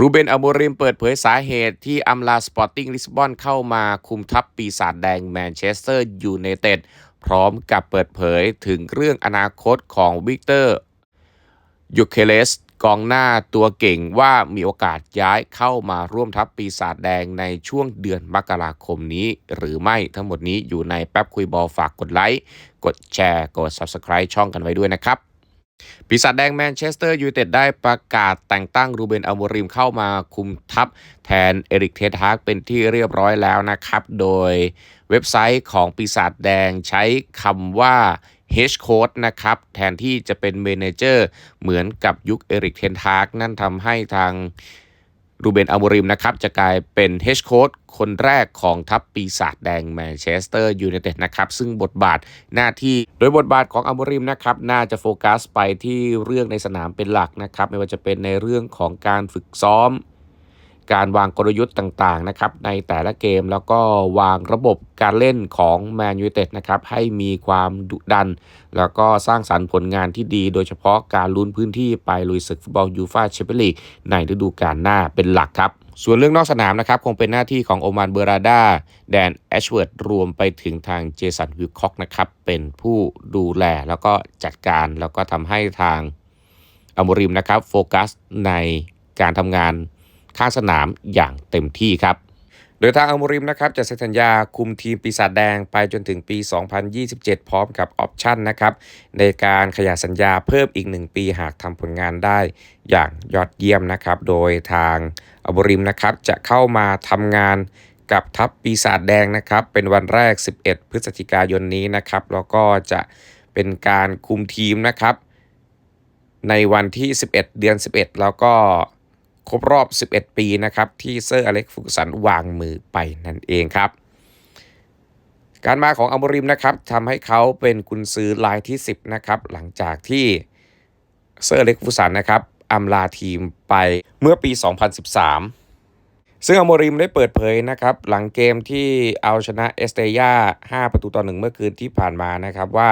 รูเบนอโมริมเปิดเผยสาเหตุที่อัมลาสปอร์ติ้งลิสบอนเข้ามาคุมทัพปีศาจแดงแมนเชสเตอร์ยูไนเต็ดพร้อมกับเปิดเผยถึงเรื่องอนาคตของวิกเตอร์ยูเคเลสกองหน้าตัวเก่งว่ามีโอกาสย้ายเข้ามาร่วมทัพปีศาจแดงในช่วงเดือนมกราคมนี้หรือไม่ทั้งหมดนี้อยู่ในแป๊บคุยบอลฝากกดไลค์ กดแชร์ กด Subscribe ช่องกันไว้ด้วยนะครับ ปีศาจแดงแมนเชสเตอร์ยูไนเต็ดได้ประกาศแต่งตั้งรูเบนอัลโมริมเข้ามาคุมทัพแทนเอริกเททากเป็นที่เรียบร้อยแล้วนะครับ โดยเว็บไซต์ของปีศาจแดงใช้คำว่า H Code นะครับ แทนที่จะเป็นเมนเจอร์เหมือนกับยุคเอริกเทนทากนั่นทำให้ทาง รูเบนอัลโมริมนะครับจะกลายเป็นเฮชโค้ดคนแรกของทัพปีศาจแดงแมนเชสเตอร์ยูไนเต็ดนะครับซึ่งบทบาทหน้าที่โดยบทบาทของอัลโมริมนะครับน่าจะโฟกัสไปที่เรื่องในสนามเป็นหลักนะครับไม่ว่าจะเป็นในเรื่องของการฝึกซ้อม การวางกลยุทธ์ต่างๆนะครับในแต่ละเกมแล้วก็วางระบบการเล่นของแมนยูเต็ดนะครับให้มีความดุดัน แล้วก็สร้างสรรค์ผลงานที่ดี โดยเฉพาะการลุ้นพื้นที่ไปลุยศึกฟุตบอลยูฟาแชมเปี้ยนลีกในฤดูกาลหน้าเป็นหลักครับส่วนเรื่องนอกสนามนะครับคงเป็นหน้าที่ของโอมานเบราดาแดนแอชเวิร์ดรวมไปถึงทางเจสันวิลคอกนะครับเป็นผู้ดูแลแล้วก็จัดการแล้วก็ทำให้ทางอโมริมนะครับโฟกัสในการทำงาน ข้างสนามอย่างเต็มที่ครับโดยทางอัลโมริมนะครับจะเซ็นสัญญาคุมทีมปีศาจแดงไปจนถึงปี 2027 พร้อมกับออปชั่นนะครับในการขยายสัญญาเพิ่มอีก 1 ปีหากทำผลงานได้อย่างยอดเยี่ยมนะครับโดยทางอัลโมริมนะครับจะเข้ามาทำงานกับทัพปีศาจแดงนะครับเป็นวันแรก 11 พฤศจิกายนนี้นะครับแล้วก็จะเป็นการคุมทีมนะครับในวันที่ 11 เดือน 11 แล้วก็ ครบรอบ 11 ปีนะครับที่เซอร์อเล็กฟูกสันวางมือไปนั่นเองครับ การมาของอัมบริมนะครับทำให้เขาเป็นกุนซือรายที่ 10 นะครับ หลังจากที่เซอร์อเล็กฟูกสันนะครับอำลาทีมไปเมื่อปี 2013 ซึ่งอโมริมได้เปิดเผยนะครับ หลังเกมที่เอาชนะเอสเตย่า5 ประตูต่อหนึ่งเมื่อคืนที่ผ่านมานะครับว่า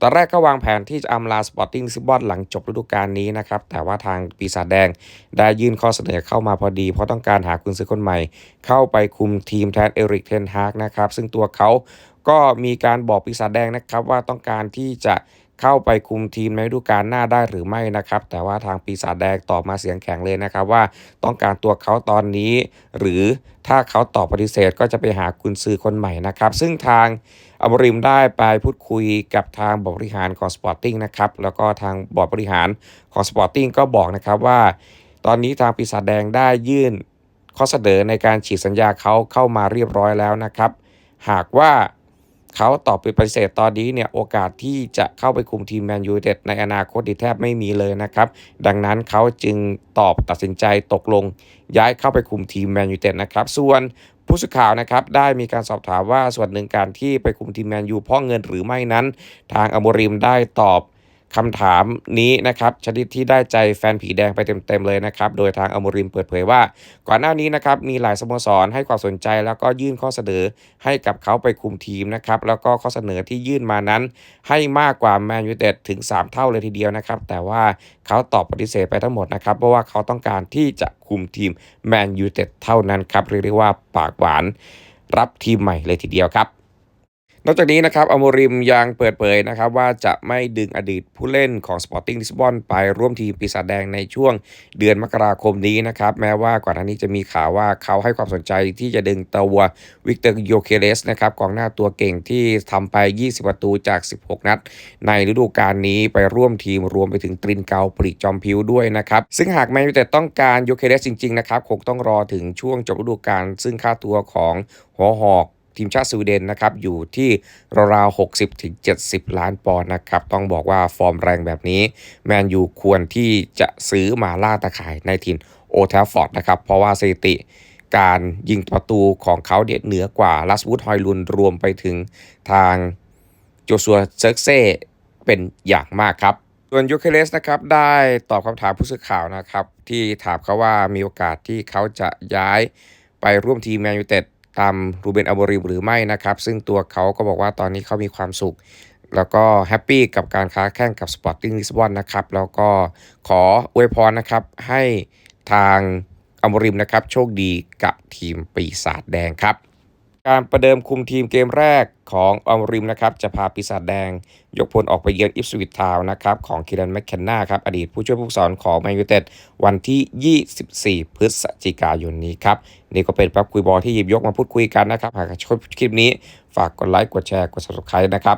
ตอนแรกก็วางแผนที่จะอำลาสปอร์ติ้งซิบอนหลังจบฤดูกาลนี้นะครับ แต่ว่าทางปีศาจแดงได้ยื่นข้อเสนอเข้ามาพอดี เพราะต้องการหาคุณซื้อคนใหม่ เข้าไปคุมทีมแทนเอริกเทนฮากนะครับ ซึ่งตัวเขาก็มีการบอกปีศาจแดงนะครับว่าต้องการที่จะ เข้าไปคุมทีมในฤดูกาลหน้าได้หรือไม่นะครับ แต่ว่าทางปีศาจแดงตอบมาเสียงแข็งเลยนะครับว่าต้องการตัวเขาตอนนี้ หรือถ้าเขาตอบปฏิเสธก็จะไปหาคุณซื้อคนใหม่นะครับ ซึ่งทางอบริมได้ไปพูดคุยกับทางบริหารของสปอร์ติ้งนะครับแล้วก็ทางบอร์ดบริหารของสปอร์ติ้งก็บอกนะครับว่า ตอนนี้ทางปีศาจแดงได้ยื่นข้อเสนอในการฉีกสัญญาเขาเข้ามาเรียบร้อยแล้วนะครับ หากว่า เขาตอบไปปฏิเสธตอนนี้เนี่ยโอกาสที่จะเข้าไปคุมทีมแมนยูเต็ดในอนาคตดีแทบไม่มีเลยนะครับ ดังนั้นเขาจึงตอบตัดสินใจตกลง ย้ายเข้าไปคุมทีมแมนยูเต็ดนะครับ ส่วนผู้สื่อข่าวนะครับได้มีการสอบถามว่าส่วนหนึ่งการที่ไปคุมทีมแมนยูเพราะเงินหรือไม่นั้น ทางอโมริมได้ตอบ คำถามนี้นะครับชนิดที่ได้ใจแฟนผีแดงไปเต็มๆเลยนะครับ โดยทางอโมริมเปิดเผยว่า ก่อนหน้านี้นะครับมีหลายสโมสรให้ความสนใจแล้วก็ยื่นข้อเสนอให้กับเขาไปคุมทีมนะครับแล้วก็ข้อเสนอที่ยื่นมานั้น ให้มากกว่าแมนยูเต็ดถึง 3 เท่าเลยทีเดียวนะครับแต่ว่าเขาตอบปฏิเสธไปทั้งหมดนะครับเพราะว่าเขาต้องการที่จะคุมทีมแมนยูเต็ดเท่านั้นครับเรียกได้ว่าปากหวานรับทีมใหม่เลยทีเดียวครับ นอกจากนี้นะครับอโมริมยังเปิดเผยนะครับว่าจะไม่ดึงอดีตผู้เล่นของ Sporting Lisbon ไปร่วมทีมปีศาจแดงในช่วงเดือนมกราคมนี้นะครับแม้ว่าก่อนหน้านี้จะมีข่าวว่าเขาให้ความสนใจที่จะดึงตัววิกเตอร์โยเคเลสนะครับกองหน้าตัวเก่งที่ทำไป 20 ประตูจาก 16 นัด ในฤดูกาลนี้ไปร่วมทีมรวมไปถึงตรินเกาปริจอมพิวด้วยนะครับซึ่งหากแมนยูเต็ดต้องการโยเคเลสจริงๆนะครับคงต้องรอถึงช่วงจบฤดูกาลซึ่งค่าตัวของหัวหอก ทีมชาติสวีเดนนะครับอยู่ที่ราวๆ60ถึง70ล้านปอนด์นะครับต้องบอกว่าฟอร์มแรงแบบนี้ แมนยูควรที่จะซื้อมาล่าตะข่ายในทีมโอเทลฟอร์ดนะครับเพราะว่าสถิติการยิงประตูของเขาเด็ดเหนือกว่าลัสวูดฮอยลุนรวมไปถึงทางโจชัวเซิร์กเซ่เป็นอย่างมากครับ ส่วนยูเคเลสนะครับได้ตอบคำถามผู้สื่อข่าวนะครับ ที่ถามเขาว่ามีโอกาสที่เขาจะย้ายไปร่วมทีมแมนยูเต็ด ตามรูเบนอโบริมหรือไม่นะครับ ซึ่งตัวเขาก็บอกว่าตอนนี้เขามีความสุข แล้วก็แฮปปี้กับการค้าแข่งกับสปอร์ติ้งลิสบอนนะครับ แล้วก็ขออวยพรนะครับให้ทางอโบริมนะครับโชคดีกับทีมปีศาจแดงครับ การประเดิมคุมทีมเกมแรกของออมริมนะครับจะพาปีศาจแดง ยกพลออกไปเยือนอิฟสวิตทาวนะครับของคิรันแมคเคนนาครับอดีตผู้ช่วยผู้สอนของแมนยูเต็ดวันที่ 24 พฤศจิกายนนี้ครับ นี่ก็เป็นปั๊บคุยบอลที่หยิบยกมาพูดคุยกันนะครับ หากชอบคลิปนี้ฝากกดไลค์กดแชร์กด subscribe นะครับ